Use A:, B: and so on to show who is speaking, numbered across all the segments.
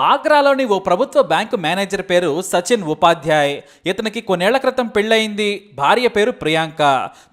A: ఆగ్రాలోని ఓ ప్రభుత్వ bank manager పేరు సచిన్ ఉపాధ్యాయ్. ఇతనికి కొన్నేళ్ళ క్రితం పెళ్ళయింది. భార్య పేరు ప్రియాంక.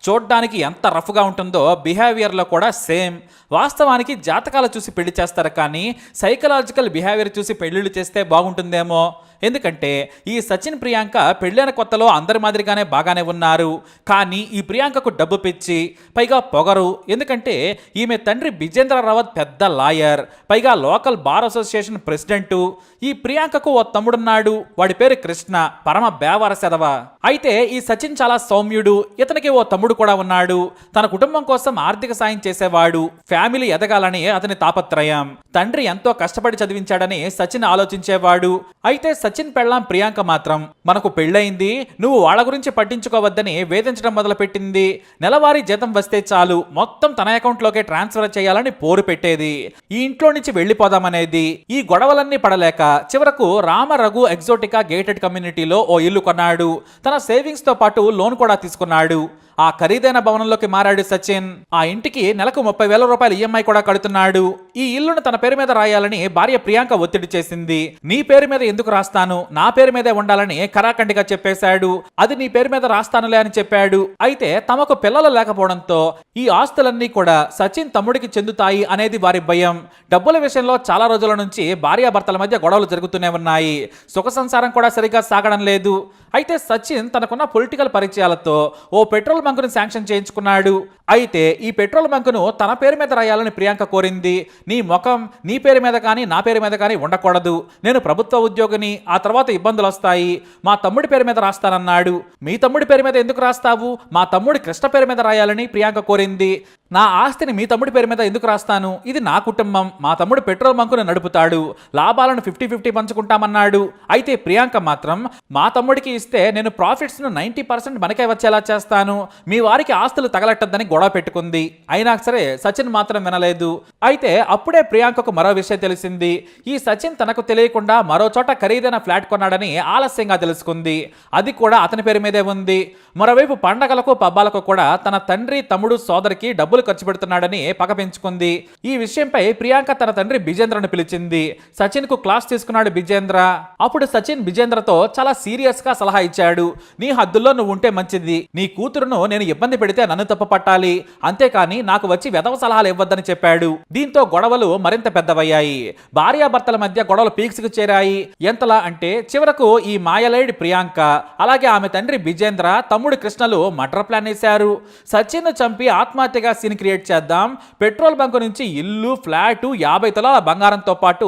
A: చూడ్డానికి ఎంత రఫ్గా ఉంటుందో బిహేవియర్లో కూడా సేమ్. వాస్తవానికి జాతకాలు చూసి పెళ్ళి చేస్తారు కానీ సైకలాజికల్ బిహేవియర్ చూసి పెళ్ళిళ్ళు చేస్తే బాగుంటుందేమో? ఎందుకంటే ఈ సచిన్ ప్రియాంక పెళ్ళైన కొత్తలో అందరి మాదిరిగానే బాగానే ఉన్నారు. కానీ ఈ ప్రియాంకకు డబ్బు పిచ్చి పైగా పొగరు. ఎందుకంటే ఈమె తండ్రి బిజేంద్ర రావత్ పెద్ద లాయర్. పైగా లోకల్ బార్ అసోసియేషన్ ప్రెసిడెంట్. ఈ ప్రియాంకకు ఓ తమ్ముడున్నాడు. వాడి పేరు కృష్ణ. పరమ బేవర సెదవ. అయితే ఈ సచిన్ చాలా సౌమ్యుడు. ఇతనికి ఓ తమ్ముడు కూడా ఉన్నాడు. తన కుటుంబం కోసం ఆర్థిక సాయం చేసేవాడు. ఫ్యామిలీ ఎదగాలని అతని తాపత్రయం. తండ్రి ఎంతో కష్టపడి చదివించాడని సచిన్ ఆలోచించేవాడు. అయితే సచిన్ పెళ్ళాం ప్రియాంక మాత్రం. మనకు పెళ్ళయింది. నువ్వు వాళ్ళ గురించి పట్టించుకోవద్దని వేధించడం మొదలుపెట్టింది. నెలవారీ జీతం వస్తే చాలు. మొత్తం తన అకౌంట్లోకే ట్రాన్స్ఫర్ చేయాలని పోరు పెట్టేది. ఈ ఇంట్లో నుంచి వెళ్ళిపోదామనేది. ఈ గొడవలన్నీ పడలేక చివరకు రామ రఘు ఎగ్జోటికా గేటెడ్ కమ్యూనిటీలో ఓ ఇల్లు కొన్నాడు. తన సేవింగ్స్తో పాటు లోన్ కూడా తీసుకున్నాడు. ఆ ఖరీదైన భవనంలోకి మారాడు సచిన్. ఆ ఇంటికి నెలకు ముప్పై వేల రూపాయల ఈఎంఐ కూడా కడుతున్నాడు. ఈ ఇల్లును తన పేరు మీద రాయాలని భార్య ప్రియాంక ఒత్తిడి చేసింది. నీ పేరు మీద ఎందుకు రాస్తాను? నా పేరు మీదే ఉండాలని కరాఖండిగా చెప్పేశాడు. అది నీ పేరు మీద రాస్తానులే అని చెప్పాడు. అయితే తమకు పిల్లలు లేకపోవడంతో ఈ ఆస్తులన్నీ కూడా సచిన్ తమ్ముడికి చెందుతాయి అనేది వారి భయం. డబ్బుల విషయంలో చాలా రోజుల నుంచి భార్యాభర్తల మధ్య గొడవలు జరుగుతూనే ఉన్నాయి. సుఖ సంసారం కూడా సరిగా సాగడం లేదు. అయితే సచిన్ తనకున్న పొలిటికల్ పరిచయాలతో ఓ పెట్రోల్ బంకును శాంక్షన్ చేయించుకున్నాడు. అయితే ఈ పెట్రోల్ బంకును తన పేరు మీద రాయాలని ప్రియాంక కోరింది. నీ ముఖం నీ పేరు మీద కానీ నా పేరు మీద కానీ ఉండకూడదు. నేను ప్రభుత్వ ఉద్యోగిని ఆ తర్వాత ఇబ్బందులు వస్తాయి. మా తమ్ముడి పేరు మీద రాస్తానన్నాడు. మీ తమ్ముడి పేరు మీద ఎందుకు రాస్తావు? మా తమ్ముడి కృష్ణ పేరు మీద రాయాలని ప్రియాంక కోరింది. నా ఆస్తిని మీ తమ్ముడి పేరు మీద ఎందుకు రాస్తాను? ఇది నా కుటుంబం. మా తమ్ముడు పెట్రోల్ బంకును నడుపుతాడు. లాభాలను ఫిఫ్టీ ఫిఫ్టీ పంచుకుంటామన్నాడు. అయితే ప్రియాంక మాత్రం మా తమ్ముడికి ఇస్తే నేను ప్రాఫిట్స్ను నైంటీ పర్సెంట్ మనకే వచ్చేలా చేస్తాను. మీ వారికి ఆస్తులు తగలట్టద్దని గొడవ పెట్టుకుంది. అయినా సరే సచిన్ మాత్రం వినలేదు. అయితే అప్పుడే ప్రియాంకకు మరో విషయం తెలిసింది. ఈ సచిన్ తనకు తెలియకుండా మరో చోట ఖరీదైన ఫ్లాట్ కొన్నాడని ఆలస్యంగా తెలుసుకుంది. అది కూడా అతని పేరు మీదే ఉంది. మరోవైపు పండగలకు పబ్బాలకు కూడా తన తండ్రి తమ్ముడు సోదరికి డబ్బు డబ్బులు ఖర్చు పెడుతున్నాడని పగ పెంచుకుంది. ఈ విషయంపై ప్రియాంక తన తండ్రి బిజేంద్రను పిలిచింది. సచిన్కు క్లాస్ తీసుకున్నాడు బిజేంద్ర. అప్పుడు సచిన్ బిజేంద్రతో చాలా సీరియస్గా సలహా ఇచ్చాడు. నీ హద్దుల్లో నువ్వు ఉంటే మంచిది. నీ కూతురును నేను ఇబ్బంది పెడితే నన్ను తప్పు పట్టాలి అంతేకాని నాకు వచ్చి వెధవ సలహాలు ఇవ్వద్దని చెప్పాడు. దీంతో గొడవలు మరింత పెద్దవయ్యాయి. భార్యాభర్తల మధ్య గొడవలు పీక్స్కి చేరాయి. ఎంతలా అంటే చివరకు ఈ మాయలేడి ప్రియాంక అలాగే ఆమె తండ్రి బిజేంద్ర తమ్ముడు కృష్ణలు మటర్ ప్లాన్ వేశారు. సచిన్ చంపి ఆత్మహత్యగా సీన్ క్రియేట్ చేద్దాం. పెట్రోల్ బంకు నుంచి ఇల్లు ఫ్లాటు యాభై తులాల బంగారంతో పాటు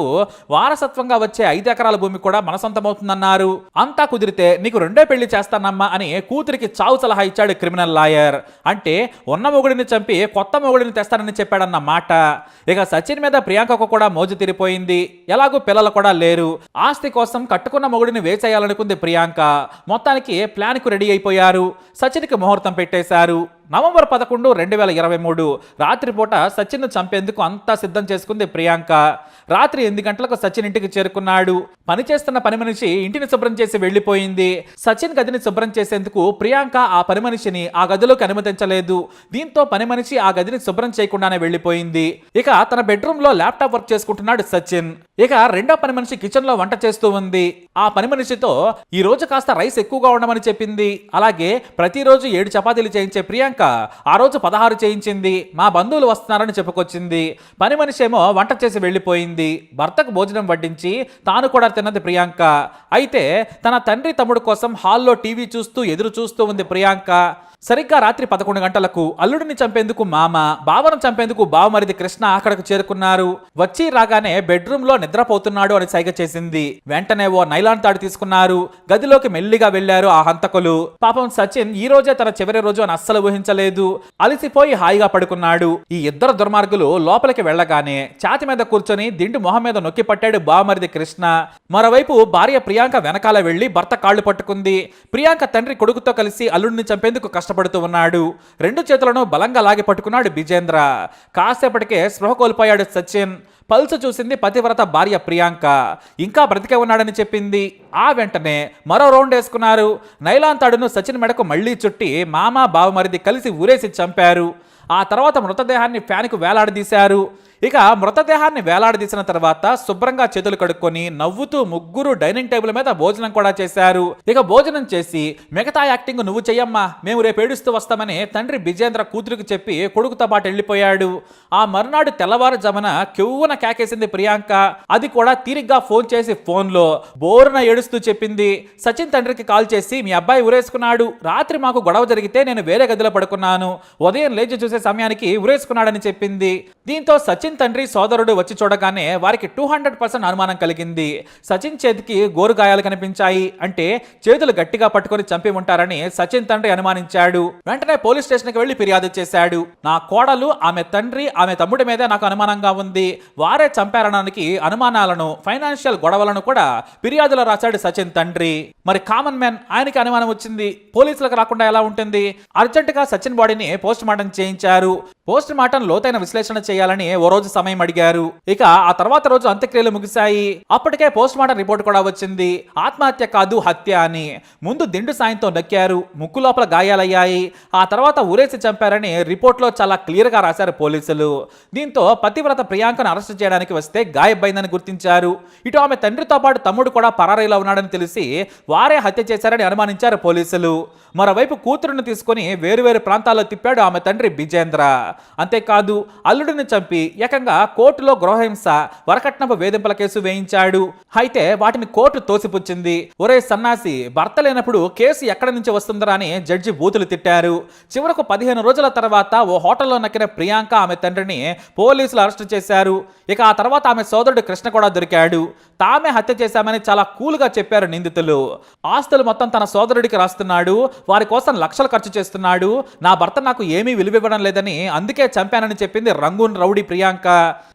A: వారసత్వంగా వచ్చే ఐదు ఎకరాల భూమి కూడా మన సొంతమవుతుందన్నారు. అంతా కుదిరితే నీకు రెండో పెళ్ళి చేస్తానమ్మా అని కూతురికి చావు సలహా ఇచ్చాడు క్రిమినల్ లాయర్ అంటే ఉన్న మొగుడిని చంపి కొత్త మొగుడిని తెస్తానని చెప్పాడన్న మాట. ఇక సచిన్ మీద ప్రియాంకకు కూడా మోజు తిరిపోయింది. ఎలాగూ పిల్లలు కూడా లేరు. ఆస్తి కోసం కట్టుకున్న మొగుడిని వేచేయాలనుకుంది ప్రియాంక. మొత్తానికి ప్లాన్కు రెడీ అయిపోయారు. సచిన్కి ముహూర్తం పెట్టేశారు. నవంబర్ పదకొండు రెండు వేల ఇరవై మూడు రాత్రిపూట సచిన్ను చంపేందుకు అంతా సిద్ధం చేసుకుంది ప్రియాంక. రాత్రి ఎనిమిది గంటలకు సచిన్ ఇంటికి చేరుకున్నాడు. పనిచేస్తున్న పని మనిషి ఇంటిని శుభ్రం చేసి వెళ్ళిపోయింది సచిన్ గదిని శుభ్రం చేసేందుకు ప్రియాంక ఆ పని మనిషిని ఆ గదిలోకి అనుమతించలేదు. దీంతో పని మనిషి ఆ గదిని శుభ్రం చేయకుండానే వెళ్ళిపోయింది. ఇక తన బెడ్రూమ్లో ల్యాప్టాప్ వర్క్ చేసుకుంటున్నాడు సచిన్. ఇక రెండో పని మనిషి కిచెన్లో వంట చేస్తూ ఉంది. ఆ పని మనిషితో ఈ రోజు కాస్త రైస్ ఎక్కువగా ఉండమని చెప్పింది. అలాగే ప్రతిరోజు ఏడు చపాతీలు చేయించే ప్రియాంక ఆ రోజు పదహారు చేయించింది. మా బంధువులు వస్తున్నారని చెప్పుకొచ్చింది. పని మనిషి ఏమో వంట చేసి వెళ్ళిపోయింది. భర్తకు భోజనం వడ్డించి తాను కూడా తిన్నది ప్రియాంక. అయితే తన తండ్రి తమ్ముడు కోసం హాల్లో టీవీ చూస్తూ ఎదురు చూస్తూ ఉంది ప్రియాంక. సరిగ్గా రాత్రి పదకొండు గంటలకు అల్లుడిని చంపేందుకు మామ బావను చంపేందుకు బావమరిది కృష్ణ అక్కడకు చేరుకున్నారు. వచ్చి రాగానే బెడ్రూమ్లో నిద్రపోతున్నాడు అని సైగ చేసింది. వెంటనే ఓ నైలాన్ తాడు తీసుకున్నారు. గదిలోకి మెల్లిగా వెళ్ళారు ఆ హంతకులు. పాపం సచిన్ ఈ రోజే తన చివరి రోజు అని అస్సలు ఊహించలేదు. అలసిపోయి హాయిగా పడుకున్నాడు. ఈ ఇద్దరు దుర్మార్గులు లోపలికి వెళ్ళగానే ఛాతి మీద కూర్చొని దిండు మొహం మీద నొక్కి పట్టాడు బావమరిది కృష్ణ. మరోవైపు భార్య ప్రియాంక వెనకాల వెళ్ళి భర్త కాళ్ళు పట్టుకుంది. ప్రియాంక తండ్రి కొడుకుతో కలిసి అల్లుడిని చంపేందుకు కష్టపడుతూ ఉన్నాడు. రెండు చేతులను బలంగా లాగి పట్టుకున్నాడు బిజేంద్ర. కాసేపటికే స్పృహ కోల్పోయాడు సచిన్. పల్స్ చూసింది పతివ్రత భార్య ప్రియాంక. ఇంకా బ్రతికే ఉన్నాడని చెప్పింది. ఆ వెంటనే మరో రౌండ్ వేసుకున్నారు. నైలాన్ తాడును సచిన్ మెడకు మళ్ళీ చుట్టి మామ బావమరిది కలిసి ఊరేసి చంపారు. ఆ తర్వాత మృతదేహాన్ని ఫ్యాన్కు వేలాడదీశారు. ఇక మృతదేహాన్ని వేలాడదీసిన తర్వాత శుభ్రంగా చేతులు కడుక్కొని నవ్వుతూ ముగ్గురు డైనింగ్ టేబుల్ మీద భోజనం కూడా చేశారు. ఇక భోజనం చేసి మిగతా యాక్టింగ్ నువ్వు చెయ్యమ్మా మేము రేపు ఏడుస్తూ వస్తామని తండ్రి బిజేంద్ర కూతురికి చెప్పి కొడుకుతో పాటు వెళ్ళిపోయాడు. ఆ మరునాడు తెల్లవారుజామున కెవ్వున కేకేసింది ప్రియాంక. అది కూడా తీరిగ్గా ఫోన్ చేసి ఫోన్లో. బోరున ఏడుస్తూ చెప్పింది. సచిన్ తండ్రికి కాల్ చేసి మీ అబ్బాయి ఉరేసుకున్నాడు రాత్రి మాకు గొడవ జరిగితే నేను వేరే గదిలో పడుకున్నాను. ఉదయం లేచి చూసే సమయానికి ఉరేసుకున్నాడని చెప్పింది. దీంతో సచిన్ సచిన్ తండ్రి సోదరుడు వచ్చి చూడగానే వారికి టూ హండ్రెడ్ పర్సెంట్ అనుమానం కలిగింది. సచిన్ చేతికి గోరుగాయాలు కనిపించాయి. అంటే చేతులు గట్టిగా పట్టుకొని చంపి ఉంటారని సచిన్ తండ్రి అనుమానించాడు. వెంటనే పోలీస్ స్టేషన్కి వెళ్ళి ఫిర్యాదు చేశాడు. నా కోడలు ఆమె తండ్రి ఆమె తమ్ముడి మీదే నాకు అనుమానంగా ఉంది. వారే చంపారనడానికి అనుమానాలను ఫైనాన్షియల్ గొడవలను కూడా ఫిర్యాదులో రాశాడు సచిన్ తండ్రి. మరి కామన్ మ్యాన్ ఆయనకి అనుమానం వచ్చింది. పోలీసులకు రాకుండా ఎలా ఉంటుంది? అర్జెంటుగా సచిన్ బాడీని పోస్ట్ మార్టం చేయించారు. పోస్ట్ మార్టం లోతైన విశ్లేషణ చేయాలని ఓ రోజు సమయం అడిగారు. ఇక ఆ తర్వాత రోజు అంత్యక్రియలు ముగిశాయి. అప్పటికే పోస్ట్ మార్టం రిపోర్ట్ కూడా వచ్చింది. ఆత్మహత్య కాదు హత్య అని. ముందు దిండు సాయంతో నొక్కారు. ముక్కు లోపల గాయాలయ్యాయి. ఆ తర్వాత ఊరేసి చంపారని రిపోర్ట్లో చాలా క్లియర్గా రాశారు పోలీసులు. దీంతో పతివ్రత ప్రియాంకను అరెస్ట్ చేయడానికి వస్తే గాయబైందని గుర్తించారు. ఇటు ఆమె తండ్రితో పాటు తమ్ముడు కూడా పరారీలో ఉన్నాడని తెలిసి వారే హత్య చేశారని అనుమానించారు పోలీసులు. మరోవైపు కూతురును తీసుకొని వేరువేరు ప్రాంతాల్లో తిప్పాడు ఆమె తండ్రి బిజేంద్ర. అంతేకాదు అల్లుడిని చంపి ఏకంగా కోర్టులో గృహహింస వరకట్నపు వేధింపుల కేసు వేయించాడు. అయితే వాటిని కోర్టు తోసిపుచ్చింది. ఒరే సన్నాసి భర్త లేనప్పుడు కేసు ఎక్కడి నుంచి వస్తుందరా అని జడ్జి బూతులు తిట్టారు. చివరకు పదిహేను రోజుల తర్వాత ఓ హోటల్లో నక్కిన ప్రియాంక ఆమె తండ్రిని పోలీసులు అరెస్ట్ చేశారు. ఇక ఆ తర్వాత ఆమె సోదరుడు కృష్ణ కూడా దొరికాడు. తామే హత్య చేశామని చాలా కూల్గా చెప్పారు నిందితులు. ఆస్తులు మొత్తం తన సోదరుడికి రాస్తున్నాడు. వారి కోసం లక్షలు ఖర్చు చేస్తున్నాడు. నా భర్త నాకు ఏమీ విలువివ్వడం లేదని అందుకే చంపానని చెప్పింది రంగూన్ రౌడీ ప్రియాంక.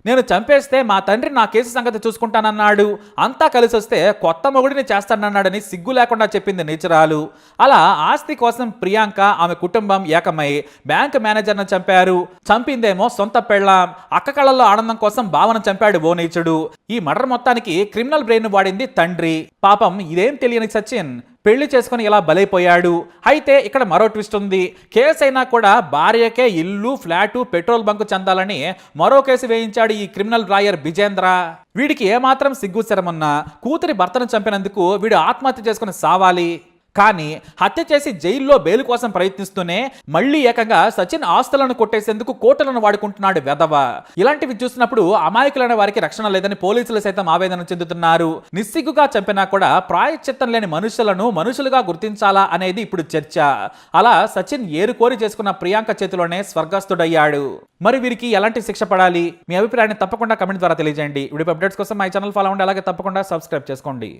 A: నేను చంపేస్తే మా తండ్రి నా కేసు సంగతి చూసుకుంటానన్నాడు. అంతా కలిసి వస్తే కొత్త మొగుడిని చేస్తానన్నాడని సిగ్గు లేకుండా చెప్పింది నేచురాలు. అలా ఆస్తి కోసం ప్రియాంక ఆమె కుటుంబం ఏకమై బ్యాంక్ మేనేజర్ను చంపారు. చంపిందేమో సొంత పెళ్ళాం. అక్క కళ్ళల్లో ఆనందం కోసం భావన చంపాడు ఓ నీచుడు. ఈ మర్డర్ మొత్తానికి క్రిమినల్ బ్రెయిన్ వాడింది తండ్రి. పాపం ఇదేం తెలియని సచిన్? పెళ్ళి చేసుకుని ఇలా బలైపోయాడు. అయితే ఇక్కడ మరో ట్విస్ట్ ఉంది. కేసు అయినా కూడా భార్యకే ఇల్లు ఫ్లాటు పెట్రోల్ బంకు చెందాలని మరో కేసు వేయించాడు ఈ క్రిమినల్ రాయర్ బిజేంద్ర. వీడికి ఏమాత్రం సిగ్గు శరమన్నా. కూతురి భర్తను చంపినందుకు వీడు ఆత్మహత్య చేసుకుని సావాలి. కానీ హత్య చేసి జైల్లో బెయిల్ కోసం ప్రయత్నిస్తూనే మళ్ళీ ఏకంగా సచిన్ ఆస్తులను కొట్టేసేందుకు కోటలను వాడుకుంటున్నాడు వెధవ. ఇలాంటివి చూసినప్పుడు అమాయకులైన వారికి రక్షణ లేదని పోలీసులు సైతం ఆవేదన చెందుతున్నారు. నిస్సిగ్గుగా చంపినా కూడా ప్రాయశ్చిత్తం లేని మనుషులను మనుషులుగా గుర్తించాలా అనేది ఇప్పుడు చర్చ. అలా సచిన్ ఏరుకోరి చేసుకున్న ప్రియాంక చేతిలోనే స్వర్గస్థుడయ్యాడు. మరి వీరికి ఎలాంటి శిక్ష పడాలి? మీ అభిప్రాయాన్ని తప్పకుండా కమెంట్ ద్వారా తెలియజేయండి. వీడియో అప్డేట్స్ కోసం మై ఛానల్ ఫాలో అవ్వండి. అలాగే తప్పకుండా సబ్స్క్రైబ్ చేసుకోండి.